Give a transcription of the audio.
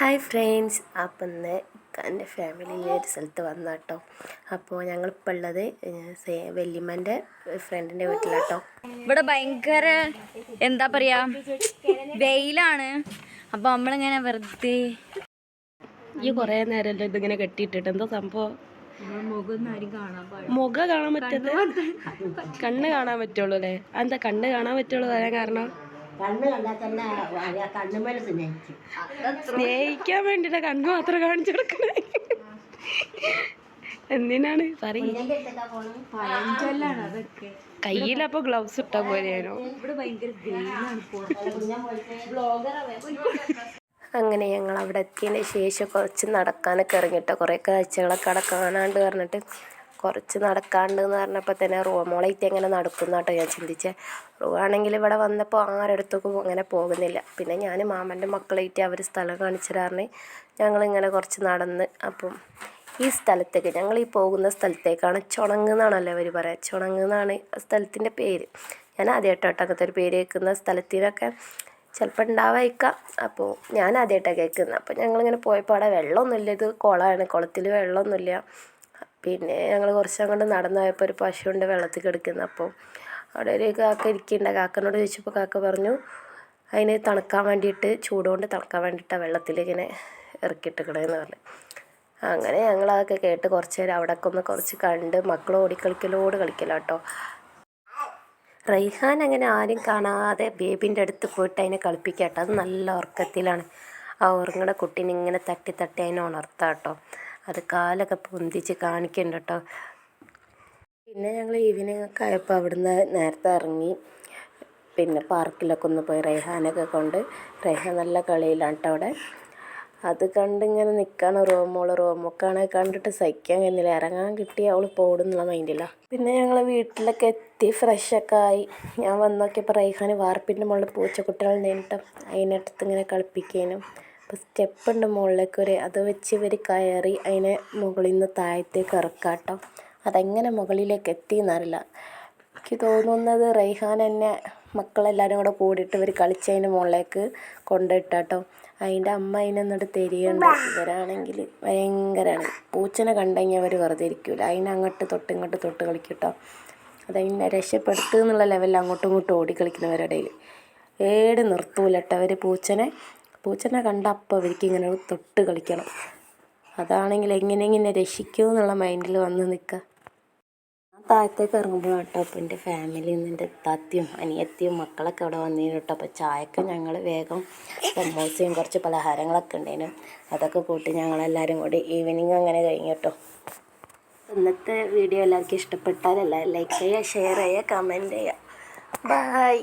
Hi friends. അപ്പം ഇന്ന് എന്റെ ഫാമിലിയിലെ ഒരു സ്ഥലത്ത് വന്ന കേട്ടോ അപ്പോൾ ഞങ്ങളിപ്പോൾ ഉള്ളത് വല്യമ്മന്റെ ഫ്രണ്ടിന്റെ വീട്ടിലാട്ടോ. ഇവിടെ ഭയങ്കര എന്താ പറയുക വെയിലാണ്. അപ്പോൾ നമ്മളിങ്ങനെ വെറുതെ ഈ കുറേ നേരമല്ലോ ഇതിങ്ങനെ കെട്ടിയിട്ടിട്ട്. എന്താ സംഭവം? മുഖം കാണാൻ പറ്റത് കണ്ണ് കാണാൻ പറ്റുള്ളൂ അല്ലേ? എന്താ കണ്ണ് കാണാൻ പറ്റുള്ളൂ തരാൻ കാരണം? കണ്ണ് കണ്ടാൽ തന്നെ ആ കണ്ണുമേൽ സ്നേഹിച്ചു സ്നേഹിക്കാൻ വേണ്ടിട്ട് കണ്ണ് മാത്രം കാണിച്ചു കൊടുക്കണേ. എന്തിനാണ്? പറയും. കയ്യിലപ്പോ ഗ്ലൗസ് ഇട്ടാ പോലെയാണോ? അങ്ങനെ ഞങ്ങൾ അവിടെ എത്തിയതിന് ശേഷം കുറച്ച് നടക്കാനൊക്കെ ഇറങ്ങിയിട്ട് കുറേ കാഴ്ചകളൊക്കെ അവിടെ കാണാണ്ട് പറഞ്ഞിട്ട് കുറച്ച് നടക്കാണ്ട് എന്ന് പറഞ്ഞപ്പോൾ തന്നെ റൂമോളായിട്ട് എങ്ങനെ നടക്കും എന്നാട്ടോ ഞാൻ ചിന്തിച്ചത് റോ ആണെങ്കിൽ ഇവിടെ വന്നപ്പോൾ ആരടുത്തേക്കും അങ്ങനെ പോകുന്നില്ല. പിന്നെ ഞാൻ മാമന്റെ മക്കളായിട്ട് അവർ സ്ഥലം കാണിച്ചു തരാറിന് ഞങ്ങളിങ്ങനെ കുറച്ച് നടന്ന് അപ്പം ഈ സ്ഥലത്തേക്ക് ഞങ്ങൾ ഈ പോകുന്ന സ്ഥലത്തേക്കാണ് ചുണങ്ങ് എന്നാണല്ലോ അവർ പറയുക ചുണങ്ങ് എന്നാണ് സ്ഥലത്തിന്റെ പേര്. ഞാൻ ആദ്യമായിട്ടോ അങ്ങനത്തെ ഒരു പേര് കേൾക്കുന്ന സ്ഥലത്തിനൊക്കെ ചിലപ്പോൾ ഉണ്ടാവായിക്കാം അപ്പോൾ ഞാൻ ആദ്യമായിട്ടാണ് കേൾക്കുന്നത് അപ്പോൾ ഞങ്ങളിങ്ങനെ പോയപ്പോൾ അവിടെ വെള്ളമൊന്നുമില്ല. ഇത് കുളമാണ് കുളത്തിൽ വെള്ളമൊന്നുമില്ല. പിന്നെ ഞങ്ങൾ കുറച്ച് അങ്ങോട്ട് നടന്നു പോയപ്പോൾ ഒരു പശുവുണ്ട് വെള്ളത്തിൽ കിടക്കുന്നത് അപ്പോൾ അവിടെ ഒരു കാക്ക ഇരിക്കുന്നുണ്ട്. കാക്കനോട് ചോദിച്ചപ്പോൾ കാക്ക പറഞ്ഞു അതിനെ തണുക്കാൻ വേണ്ടിയിട്ട് ചൂടുകൊണ്ട് തണുക്കാൻ വേണ്ടിയിട്ട് വെള്ളത്തിൽ ഇങ്ങനെ ഇറക്കിയിട്ടിക്കണേന്ന് പറഞ്ഞു. അങ്ങനെ ഞങ്ങൾ അതൊക്കെ കേട്ട് കുറച്ച് നേരം അവിടെയൊക്കെ ഒന്ന് കുറച്ച് കണ്ട് മക്കൾ ഓടിക്കളിക്കലോട് കളിക്കലാട്ടോ റൈഹാൻ അങ്ങനെ ആരും കാണാതെ ബേബിന്റെ അടുത്ത് പോയിട്ട് അതിനെ കളിപ്പിക്കട്ടോ അത് നല്ല ഉറക്കത്തിലാണ്. ആ ഉറങ്ങണ കുട്ടീനെ ഇങ്ങനെ തട്ടി തട്ടി അതിനെ ഉണർത്താം കേട്ടോ അത് കാലൊക്കെ പൊന്തിച്ച് കാണിക്കണ്ട കേട്ടോ പിന്നെ ഞങ്ങൾ ഈവനിങ് ഒക്കെ ആയപ്പോൾ അവിടുന്ന് നേരത്തെ ഇറങ്ങി. പിന്നെ പാർക്കിലൊക്കെ ഒന്ന് പോയി റൈഹാനൊക്കെ കൊണ്ട്. റൈഹാൻ നല്ല കളിയിലാണ് കേട്ടോ അവിടെ. അത് കണ്ടിങ്ങനെ നിൽക്കുകയാണ് റോമോൾ റോമൊക്കെയാണ് കണ്ടിട്ട് സഹിക്കാൻ കഴിഞ്ഞില്ല ഇറങ്ങാൻ കിട്ടി അവൾ പോടുന്നുള്ള മൈൻഡില്ല പിന്നെ ഞങ്ങൾ വീട്ടിലൊക്കെ എത്തി ഫ്രഷൊക്കെ ആയി. ഞാൻ വന്നോക്കിയപ്പോൾ നോക്കിയപ്പോൾ റൈഹാന് വാർപ്പിന്റെ മുകളിൽ പൂച്ചക്കുട്ടികൾ നേരിട്ടും അതിനടുത്ത് ഇങ്ങനെ കളിപ്പിക്കാനും. അപ്പോൾ സ്റ്റെപ്പ് ഉണ്ട് മുകളിലേക്ക് ഒരു അത് വെച്ച് ഇവർ കയറി അതിനെ മുകളിൽ നിന്ന് താഴത്തേക്ക് ഇറക്കാട്ടോ അതെങ്ങനെ മുകളിലേക്ക് എത്തിയെന്നറിയില്ല എനിക്ക് തോന്നുന്നത് റൈഹാൻ എന്നെ മക്കളെല്ലാവരും കൂടെ കൂടിയിട്ട് ഇവർ കളിച്ചതിന് മുകളിലേക്ക് കൊണ്ടിട്ടാട്ടോ അതിന്റെ അമ്മ അതിനൊന്നിട്ട് തിരിയുണ്ട്. ഇവരാണെങ്കിൽ ഭയങ്കരമാണ് പൂച്ചനെ കണ്ടെങ്കിൽ അവർ വെറുതെ ഇരിക്കില്ല അതിനെ അങ്ങോട്ട് തൊട്ട് ഇങ്ങോട്ട് തൊട്ട് കളിക്കട്ടോ. അതതിനെ രക്ഷപ്പെടുത്തുക എന്നുള്ള ലെവലിൽ അങ്ങോട്ടും ഇങ്ങോട്ടും ഓടി കളിക്കുന്നവരുടെ ഇടയിൽ ഏട് നിർത്തൂല്ലട്ടവർ പൂച്ചനെ. പൂച്ചനെ കണ്ട അപ്പോൾ അവർക്ക് ഇങ്ങനെ തൊട്ട് കളിക്കണം. അതാണെങ്കിൽ എങ്ങനെ ഇങ്ങനെ രക്ഷിക്കൂ എന്നുള്ള മൈൻഡിൽ വന്ന് നിൽക്കുക താഴത്തേക്ക് ഇറങ്ങുമ്പോൾ കേട്ടോ അപ്പം എന്റെ ഫാമിലിയിൽ നിന്ന് എന്റെ താത്തിയും അനിയത്തിയും മക്കളൊക്കെ അവിടെ വന്നിരുന്നു കേട്ടോ. അപ്പോൾ ചായക്ക് ഞങ്ങൾ വേഗം സമോസയും കുറച്ച് പലഹാരങ്ങളൊക്കെ ഉണ്ടായിരുന്നു അതൊക്കെ കൂട്ടി ഞങ്ങളെല്ലാവരും കൂടി ഈവനിങ് അങ്ങനെ കഴിഞ്ഞു കേട്ടോ. ഇന്നത്തെ വീഡിയോ എല്ലാവർക്കും ഇഷ്ടപ്പെട്ടാൽ എല്ലാവരും ലൈക്ക് ചെയ്യുക ഷെയർ ചെയ്യുക കമന്റ് ചെയ്യുക. ബൈ